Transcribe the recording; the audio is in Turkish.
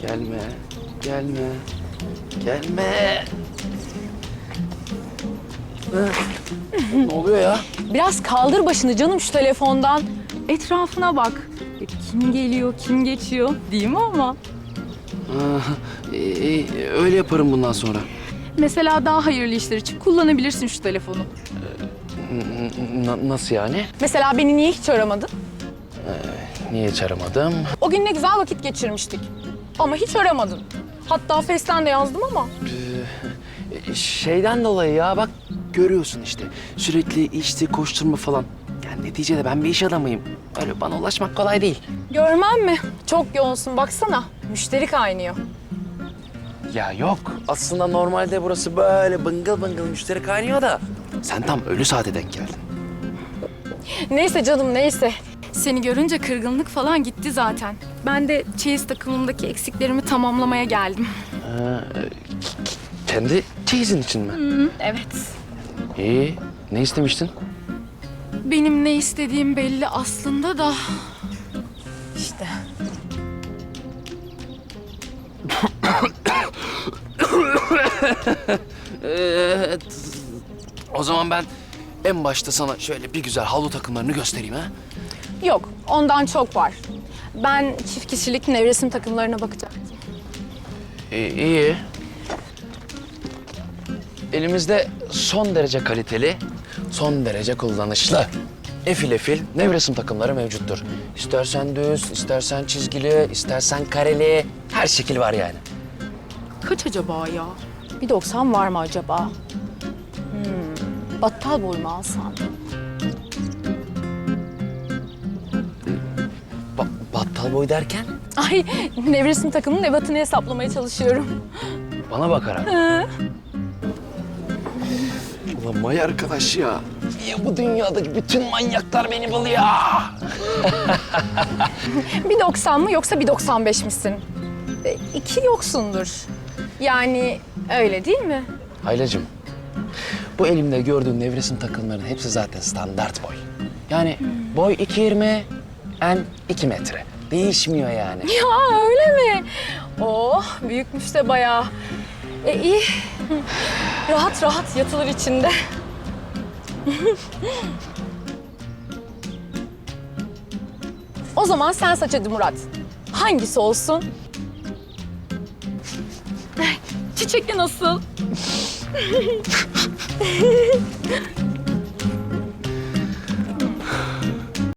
Gelme, gelme, gelme. Hı? ne oluyor ya? Biraz kaldır başını canım şu telefondan. Etrafına bak. E, Kim geliyor, kim geçiyor değil mi ama? Aa, e, e, öyle yaparım bundan sonra. Mesela daha hayırlı işler için kullanabilirsin şu telefonu. N- nasıl yani? Mesela beni niye hiç aramadın? Niye çağıramadım? O gün ne güzel vakit geçirmiştik. Ama hiç aramadın. Hatta Face'ten de yazdım ama. E, Şeyden dolayı ya bak görüyorsun işte. Sürekli işte koşturma falan. Yani neticede ben bir iş adamıyım. Öyle bana ulaşmak kolay değil. Görmem mi? Çok yoğunsun baksana. Müşteri kaynıyor. Ya yok. Aslında normalde burası böyle bıngıl bıngıl müşteri kaynıyor da. Sen tam ölü saate denk geldin. Neyse canım neyse. Seni görünce kırgınlık falan gitti zaten. Ben de çeyiz takımımdaki eksiklerimi tamamlamaya geldim. Kendi çeyizin için mi? Evet. İyi. Ne istemiştin? Benim ne istediğim belli aslında da. İşte. Ee, o zaman ben en başta sana şöyle bir güzel havlu takımlarını göstereyim ha. Yok, ondan çok var. Ben çift kişilik nevresim takımlarına bakacaktım. İyi. iyi. Elimizde son derece kaliteli, son derece kullanışlı efil efil nevresim takımları mevcuttur. İstersen düz, istersen çizgili, istersen kareli, her şekil var yani. Kaç acaba ya? Bir 90 var mı acaba? Hmm, battal boy mu alsam? Battal boy derken Ay, nevresim takımının ebatını hesaplamaya çalışıyorum. bana bakarak. Ulan may arkadaş ya. Niye bu dünyadaki bütün manyaklar beni buluyor? Bir 90 mı yoksa bir 95 misin? E, iki yoksundur. Yani öyle değil mi? Aylacığım, bu elimde gördüğün nevresim takımlarının hepsi zaten standart boy. Yani boy 2.20, en 2 metre. Değişmiyor yani. Ya öyle mi? Oh, büyükmüş de bayağı. E iyi. Rahat rahat yatılır içinde. o zaman sen seç hadi Murat. Hangisi olsun? Çiçekli nasıl?